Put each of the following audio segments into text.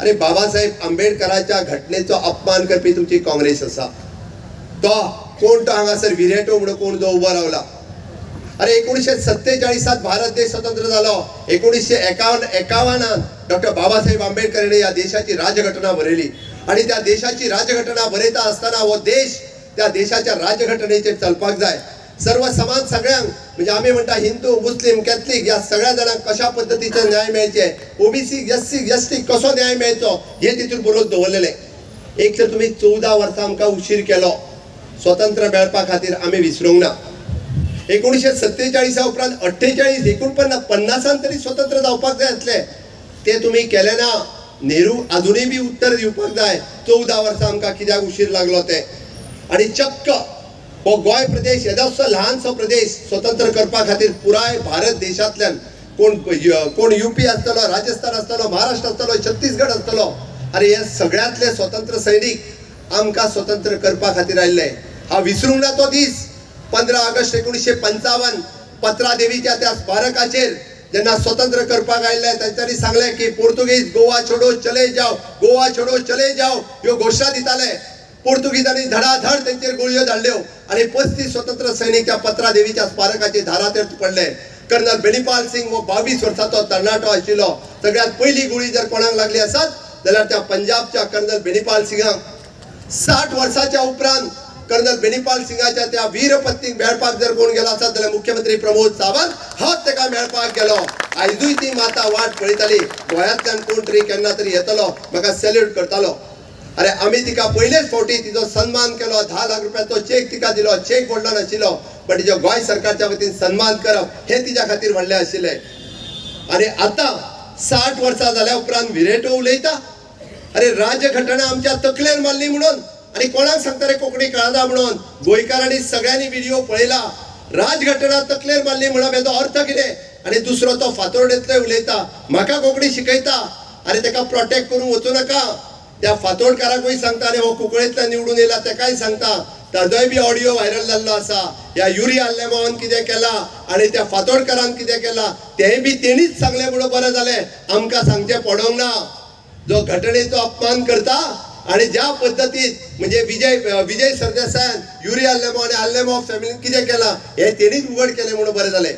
आणि बाबासाहेब आंबेडकराच्या घटनेचो अपमान करपी तुमची काँग्रेस असा. तो कोण तो हांगासर विरेटो म्हणून कोण जो उबो रावला? अरे एकोणीसशे सत्तेचाळीसात भारत देश स्वतंत्र झालो. एकोणीसशे एकावन्न एकावन्नात डॉक्टर बाबासाहेब आंबेडकरांनी या देशाची राजघटना बरयली आणि त्या देशाची राजघटना बरयता असताना हो देश त्या देशाच्या राजघटनेचेर चलपाक जाय. सर्व समाज सगळ्यांक म्हणजे आम्ही म्हणता हिंदू मुस्लिम कॅथलिक या सगळ्या जणांक कशा पद्धतीचे न्याय मेळचे OBC S C S T कसो न्याय मेळचो हे तितून बरोवन दवरलेले एक तर तुम्ही चौदा वर्सां आमकां उशीर केलो. स्वतंत्र मेळपा खातीर आमी विसरूंक ना. एकोणीशे सत्तेचाळीसा उपरांत अठ्ठेचाळीस एकोणपन्नास पन्नासान तरी स्वतंत्र जावपाक जाय असले ते तुमी केले ना. नेहरू अजूनय बी उत्तर दिवपाक जाय. चौदा वर्सां आमकां कित्याक उशीर लागलो ते? आणि चक्क हो, गोंय प्रदेश येदासो ल्हानसो प्रदेश स्वतंत्र करपा खातीर पुराय भारत देशांतल्यान कोण कोण युपी आसतलो राजस्थान आसतलो महाराष्ट्र आसतलो छत्तीसगड आसतलो अरे हे सगळ्यांतले स्वतंत्र सैनीक आमकां स्वतंत्र करपा खातीर आयिल्ले. हा विसरूंक ना तो दीस. पंधरा ऑगस्ट एकोणीसशे पंचावन्न पत्रा देवीच्या त्या स्मारकाचेर जेन्ना स्वतंत्र करपाक आयिल्ले तांच्यांनी सांगले की पोर्तुगीज गोवा छोडो चले जाव गोवा छोडो चले जाव ह्यो घोशणा दिताले. पोर्तुगीजांनी धडाधड तेंचेर गुळयो धाडल्यो हो. आणि पस्तीस स्वतंत्र सैनीक त्या पत्रा देवीच्या स्मारकाचे धारातेर पडले. कर्नल बेनिपाल सिंग हो बावीस वर्साचो तरणाटो आशिल्लो सगळ्यात पहिली गुळी जर कोणाक लागली आसत जाल्यार त्या पंजाबच्या कर्नल बेनिपाल सिंगाक साठ वर्साच्या उपरांत कर्नल बेनिपाल सिंगाच्या त्या वीरपत्नीक मेळपाक जर कोण गेलो आसत जाल्यार मुख्यमंत्री प्रमोद सावंत होच ताका मेळपाक गेलो. आयजूय ती माता वाट पळयताली. गोंयांतल्यान कोण तरी केन्ना तरी येतलो. म्हाका सॅल्यूट करतालो. अरे आम्ही तिका पयलेच फावटी तिचो सन्मान केलो धा लाख रुपयाचो चेक तिका दिलो चेक व्हडलो नाशिल्लो पण तिच्या गोंय सरकारच्या वतीन सन्मान करप हे तिच्या खातीर व्हडलें आशिल्लें. आणि आता साठ वर्सां जाल्या उपरांत विरेटो उलयता अरे राजघटना आमच्या तकलेन मारली म्हणून आणि कोणाक सांगता रे कोंकणी कळना म्हणून. गोंयकारांनी सगळ्यांनी व्हिडिओ पळयला. राजघटना तकलेर मारली म्हणप हेचो अर्थ कितें आणि दुसरो तो फातोर्डेंतले उलयता. म्हाका कोंकणी शिकयता. आनी ताका प्रोटेक्ट करूंक वचूं नाका. त्या फातोडकाराकूय सांगताले हो कुंकळेंतल्यान निवडून येयला तेकाय सांगता. ताजोय बी ऑडियो व्हायरल जाल्लो आसा ह्या युरी आल्लेमावान कितें केला आनी त्या फातोडकारान कितें केला तेंय बी तेणीच सांगलें म्हणून बरें जालें आमकां सांगचें पडोंक ना. जो घटनेचो अपमान करता आणि ज्या पद्धतीत म्हणजे विजय विजय सरदेसायान युरी आल्लेमो आणि आल्लेमो फॅमिलीन कितें केलां हें तेणीच उघड केलें म्हणून बरें जालें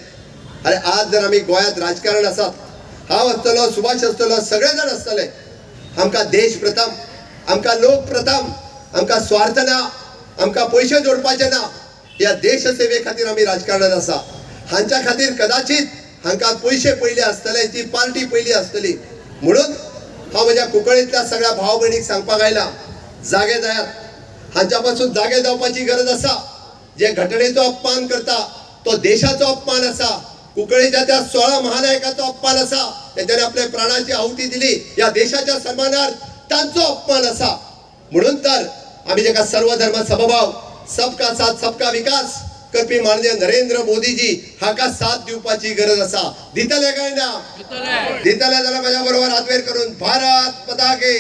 आरे आज जर आमी गोंयांत राजकारण आसात हांव आसतलो सुभाष आसतलो सगळे जाण आसतले आमकां देश प्रथम आमकां लोक प्रथम आमकां स्वार्थ ना आमकां पयशे जोडपाचे ना ह्या देश सेवे खातीर आमी राजकारणांत आसा हांच्या खातीर कदाचित हांकां पयशे पयले आसतले ती पार्टी पयली आसतली म्हणून हांव म्हज्या कुंकळींतल्या सगळ्या भाव भयणीक सांगपाक आयला जागे जायात. हांच्या पासून जागे जावपाची गरज आसा जे घटनेचो अपमान करता तो देशाचो अपमान आसा कुंकळीच्या त्या सोळा महानायकाचो अपमान आसा तेच्यानी आपल्या प्राणाची आहुती दिली. या देशाच्या सन्मानार्थ तांचो अपमान आसा म्हणून तर आम्ही जेका सर्व धर्म समभाव सबका साथ सबका विकास करपी माननीय नरेंद्र मोदीजी हाका साथ दिवपाची गरज आसा दितले काय ना? दितले जाल्यार माझ्या बरोबर हातवेर करून. भारत पताके.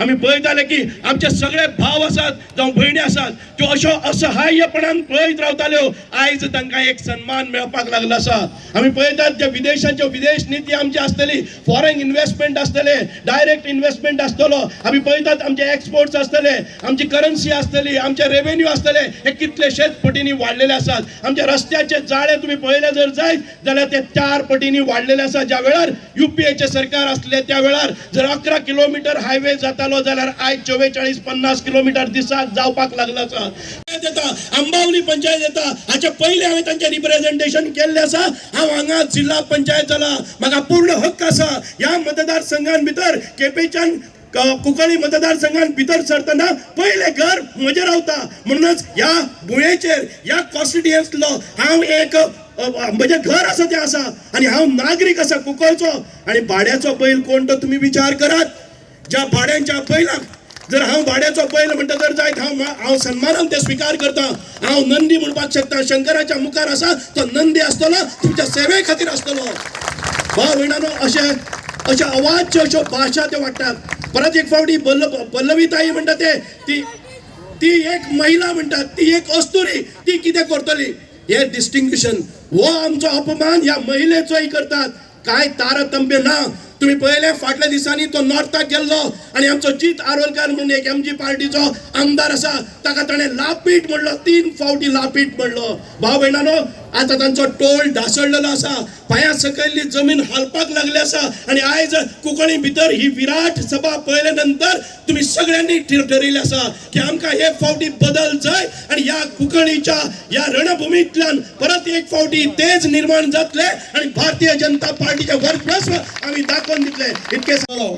आम्ही पळयताले की आमचे सगळे भाव आसात जावं भयणी आसात त्यो अश्यो असहाय्यपणान पळयत रावताल्यो आयज तांकां एक सन्मान मेळपाक लागलो आसा आमी पळयतात जे विदेशाच्यो विदेश निधी आमची आसतली फॉरेन इन्व्हेस्टमेंट आसतले डायरेक्ट इन्व्हेस्टमेंट आसतलो आमी पळयतात आमचे एक्सपोर्ट्स आसतले आमची करन्सी आसतली आमचे रेवेन्यू आसतले हे कितलेशेच पटींनी वाडलेले आसात आमच्या रस्त्याचे जाळे तुम्ही पळयले जर जायत जाल्यार ते चार पटींनी वाडलेले आसा ज्या वेळार युपीएचे सरकार आसले त्या वेळार जर अकरा किलोमीटर हायवे जाता जालो जाल्यार आयज चव्वेचाळीस पन्नास किलोमीटर दिसाक जावपाक लागला आसा येता अंबावली पंचायत येता हाचे पयले हांवें तांचें रिप्रेझेंटेशन केल्लें आसा हांव हांगा जिल्हा पंचायत जाला म्हाका पूर्ण हक्क आसा ह्या मतदारसंघान भितर केपेंच्यान कुंकळी मतदारसंघान भितर सरतना पयले घर म्हजें रावता. म्हणूनच ह्या भुंयेचेर ह्या कॉन्स्टिट्युयन्सीतलो हांव एक अ, म्हजें घर आसा तें आसा आनी हांव नागरीक आसा कुंकळचो. आनी भाड्याचो बैल कोण तो तुमी विचार करात? ज्या भाड्यांच्या बैलाक जर हांव भाड्याचो बैल म्हणटा जर जायत हांव हांव सन्मानान ते स्विकार करता. हांव नंदी म्हणपाक शकता शंकराच्या मुखार आसा तो नंदी आसतलो तुमच्या सेवे खातीर आसतलो भाव भयणानो अशे अशे अवाच्य अश्यो भाशा त्यो वाडटात परत एक फावटी बल्ल पल्लवीताई म्हणटा ते ती ती एक महिला म्हणटात ती एक अस्तुरी ती कितें करतली? हे डिस्टिंग्विशन हो आमचो अपमान ह्या महिलेचोय करतात. काय तारतम्य ना तुम्ही पहिले फाटल्या दिसांनी तो नॉर्थाक गेल्लो आणि आमचो जीत आरोलकार म्हणून एक एम जी पार्टीचो आमदार आसा ताका ताणें लापीट म्हणलो तीन फावटी लापीट म्हणलो. भाव भयणानो आता तांचो टोल ढासळलेलो आसा पांया सकयल्ली जमीन हालपाक लागली आसा आणि आयज कोंकणी भितर ही विराट सभा पळयले नंतर तुम्ही सगळ्यांनी ठरयले आसा की आमकां हे फावटी बदल जाय आणि ह्या कोंकणीच्या या रणभुमींतल्यान परत एक फावटी तेज निर्माण जातले आणि भारतीय जनता पार्टीचे वर्चस्व आम्ही दाखवून दितले इतके जालो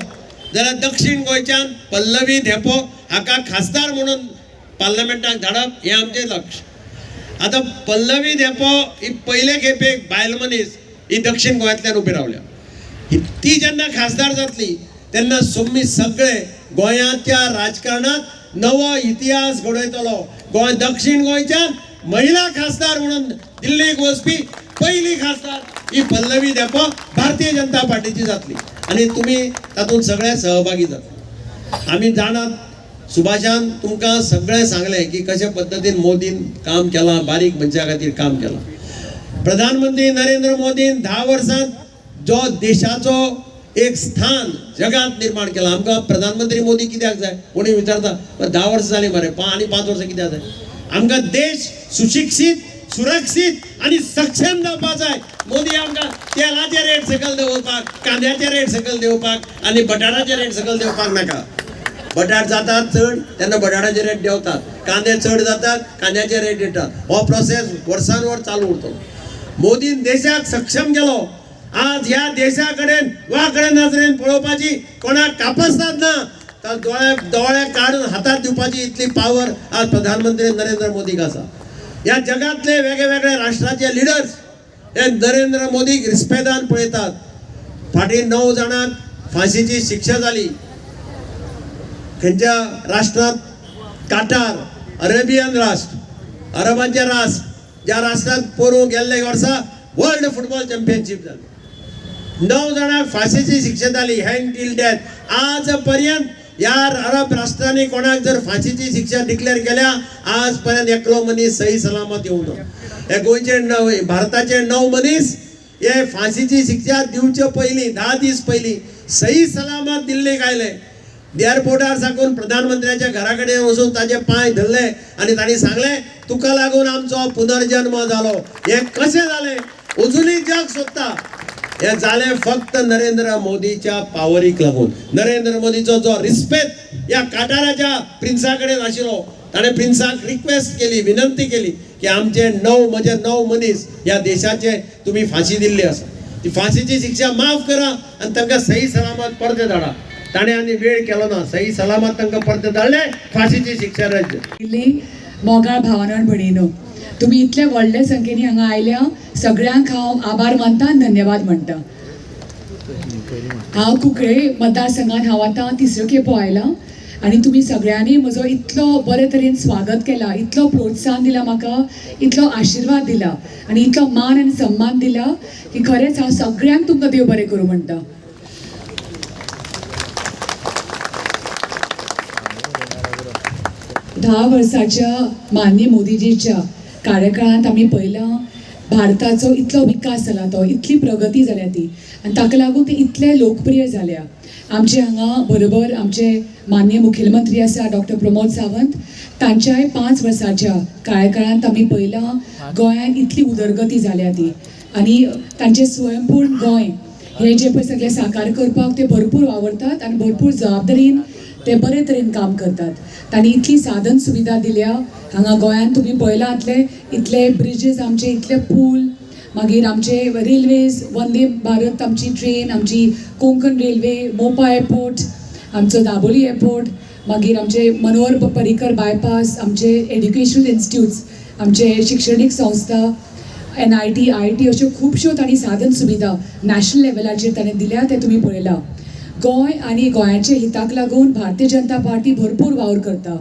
जाल्यार दक्षिण गोंयच्यान पल्लवी धेपो हाका खासदार म्हणून पार्लमेंटाक धाडप हें आमचें लक्ष. आतां पल्लवी धेपो ही पयले खेपेक बायल मनीस ही दक्षिण गोंयांतल्यान उबी रावल्या. ती जेन्ना खासदार जातली तेन्ना सुम्मी सगळे गोंयाच्या राजकारणात नवो इतिहास घडयतलो. गोंय दक्षिण गोंयच्यान महिला खासदार म्हणून दिल्लीक वचपी पहिली खासदार ही पल्लवी धेपो भारतीय जनता पार्टीची जातली. आणि तुम्ही तातूंत सगळे सहभागी जाता. आमी जाणात सुभाषान तुमकां सगळें सांगलें की कशे पद्दतीन मोदीन काम केलां बारीक मनशा खातीर काम केलां. प्रधानमंत्री नरेंद्र मोदीन धा वर्सांत जो देशाचो एक स्थान जगात निर्माण केला. आमकां प्रधानमंत्री मोदी कित्याक जाय? कोणी विचारता धा वर्सां जालीं मरे पा आनी पांच वर्सां कित्याक जाय? आमकां देश सुशिक्षीत सुरक्षीत आणि सक्षम जावपा जाय मोदी आमकां तेलाचे रेट सकयल देंवोवपाक कांद्याचे रेट सकयल देंवोवपाक आनी बटाटाचे रेट सकयल देंवपाक नाका. बटाट जातात चड तेन्ना बटाटाचे रेट देंवतात. कांदे चड जातात कांद्याचे रेट देतात. हो प्रोसेस वर्सान वर्स चालू उरतो मोदीन देशाक सक्षम केलो. आज ह्या देशा कडेन वाकडे नजरेन पळोवपाची कोणाक कापसतात ना तर दोळे दोळे काढून हातात दिवपाची इतली पावर आज प्रधानमंत्री नरेंद्र मोदीक आसा. ह्या जगातले वेगळे राष्ट्राचे लिडर्स हे नरेंद्र मोदीक रिस्पेदान पळयतात फाटीं णव जाणांक फाशीची शिक्षा जाली खंयच्या राष्ट्रांत काटार अरेबियन राष्ट्र अरबांचे राष्ट्र ज्या राष्ट्रांत पोरूं गेल्ले वर्सा वर्ल्ड फुटबॉल चॅम्पियनशीप जाली णव जाणांक फाशीची शिक्षा जाली हँग टील डेथ आज पर्यंत ह्या अरब राष्ट्रांनी कोणाक जर फाशीची शिक्षा डिक्लेअर केल्या आज पर्यंत एकलो मनीस सही सलामत येऊ ना हे गोंयचे णव भारताचे णव मनीस हे फाशीची शिक्षा दिवचे पयलीं धा दीस पयलीं सही सलामत दिल्ली गायले एअरपोर्टार साकून प्रधानमंत्र्याच्या घरा कडेन वचून ताचे पांय धरले आनी तांणी सांगलें तुका लागून आमचो पुनर्जन्म जालो हे कशें जालें अजूनही जग सोदता हे जालें फक्त नरेंद्र मोदीच्या पावरीक लागून नरेंद्र मोदीचो जो रिस्पेक्ट ह्या काटाराच्या प्रिन्साकडे आशिल्लो ताणें प्रिन्साक रिक्वेस्ट केली विनंती केली की आमचे णव म्हजे णव मनीस ह्या देशाचे तुमी फाशी दिल्ली आसा ती फाशीची शिक्षा माफ करा आनी तांकां सही सलामत परते धाडा. ताणें आनी वेळ केलो ना सही सलामत तांकां परते धाडले फाशीची शिक्षा राज्य. मोगा मोगाळ भावनान भणिनो तुम्ही इतले व्हडले संख्येनी हांगा आयल्या सगळ्यांक हांव आभार मानता आनी धन्यवाद म्हणटा. हांव कुंकळे मतदारसंघात हांव आतां तिसऱ्यो खेपो आयलां आनी तुमी सगळ्यांनी म्हजो इतलो बरे तरेन स्वागत केला इतलो प्रोत्साहन दिला म्हाका इतलो आशिर्वाद दिला आनी इतलो मान आनी सन्मान दिला की खरेंच हांव सगळ्यांक तुमकां देव बरें करूं म्हणटा. धा वर्साच्या माननीय मोदीजीच्या कार्यकाळांत आमी पळयलां भारताचो इतलो विकास जाला तो इतली प्रगती जाल्या ती. आनी ताका लागून ते इतले लोकप्रिय जाल्या आमचे हांगा बरोबर आमचे मान्य मुखेलमंत्री आसा डॉक्टर प्रमोद सावंत तांच्याय पांच वर्साच्या कार्यकाळांत आमी पळयलां गोंयांत इतली उदरगती जाल्या ती. आनी तांचे स्वयंपूर्ण गोंय हे जे पळय सगळे साकार करपाक ते भरपूर वावरतात आनी भरपूर जबाबदारीन ते बरे तरेन काम करतात. तांणी इतली साधन सुविधा दिल्या. हांगा गोंयांत तुमी पळयलां इतले ब्रिजीस आमचे इतले पूल. मागीर आमचे रेल्वेज वंदे भारत आमची ट्रेन आमची कोंकण रेल्वे मोपा एअरपोर्ट आमचो दाबोली एअरपोर्ट मागीर आमचे मनोहर पर्रीकर बायपास आमचे एड्युकेशनल इन्स्टिट्यूट्स आमचे शिक्षणीक संस्था N I T I T अश्यो खुबश्यो तांणी साधन सुविधा नॅशनल लेवलाचेर ताणें दिल्या ते तुमी पळयलां. गोंय आनी गोंयाच्या हिताक लागून भारतीय जनता पार्टी भरपूर वावर करता.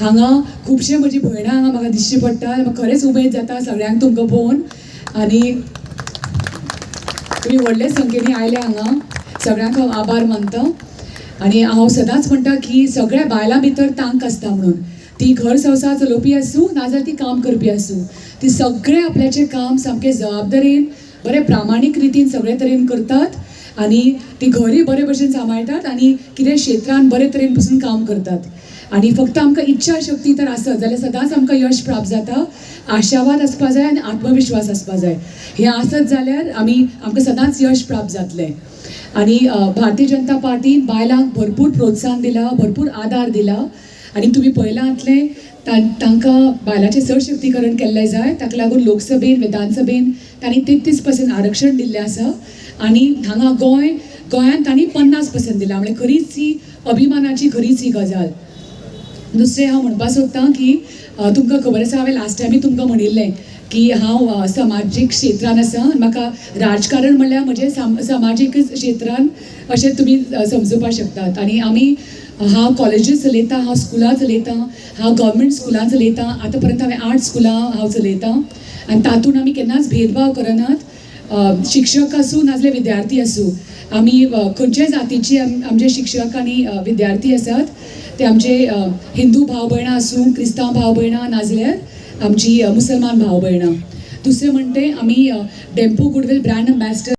हांगा खुबशे म्हजी भयणां हांगा म्हाका दिश्टी पडटा म्हाका खरेंच उमेद जाता सगळ्यांक तुमकां पळोवन आनी तुमी व्हडले संख्येनी आयले हांगा सगळ्यांक हांव आभार मानता. आनी हांव सदांच म्हणटा की सगळ्या बायलां भितर तांक आसता म्हणून. ती घर संवसार चलोवपी आसूं नाजाल्यार ती काम करपी आसूं. ती सगळें आपल्याचें काम सामकें जबाबदारेन बरे प्रामाणीक रितीन सगळे तरेन करतात. आनी ती घरय बरे भशेन सांबाळटात आनी कितें क्षेत्रान बरे तरेन पसून काम करतात. आनी फक्त आमकां इच्छा शक्ती तर आसत जाल्यार सदांच आमकां यश प्राप्त जाता आशावाद आसपा जाय आनी आत्मविश्वास आसपा जाय. हें आसत जाल्यार आमी आमकां सदांच यश प्राप्त जातलें. आनी भारतीय जनता पार्टीन बायलांक भरपूर प्रोत्साहन दिला भरपूर आदार दिला. आनी तुमी पळयलां तांकां बायलांचें सशक्तीकरण केल्लें जाय ताका लागून लोकसभेन विधानसभेन तांणी तेत्तीस पर्सेंट आरक्षण दिल्लें आसा. आनी हांगा गोंय गोंयांत तांणी पन्नास पर्सेंट दिला. म्हणजे खरीच ही अभिमानाची खरीच ही गजाल. दुसरें हांव म्हणपाक सोदतां की तुमकां खबर आसा हांवें लास्ट टायमी तुमकां म्हणिल्लें की हांव समाजीक क्षेत्रान आसा. आनी म्हाका राजकारण म्हणल्यार म्हजें साम समाजीक क्षेत्रान अशें तुमी समजुपाक शकतात. आनी आमी हांव कॉलेजीस चलयतां हांव स्कुलां चलयतां हांव गव्हर्मेंट स्कुलां चलयतां. आतां पर्यंत हांवें आर्ट स्कुलां हांव चलयतां. आनी तातूंत आमी केन्नाच भेदभाव करनात. शिक्षक आसूं नाजाल्यार विद्यार्थी आसूं आमी अ, खंयच्याय जातीची आमचे शिक्षक आनी विद्यार्थी आसात ते आमचे हिंदू भाव भयणां आसूं क्रिस्तांव भाव भयणां नाजल्यार आमची मुसलमान भाव भयणां दुसरें म्हणटे आमी अ, डेम्पो गुडवेल ब्रँड अँबॅसडर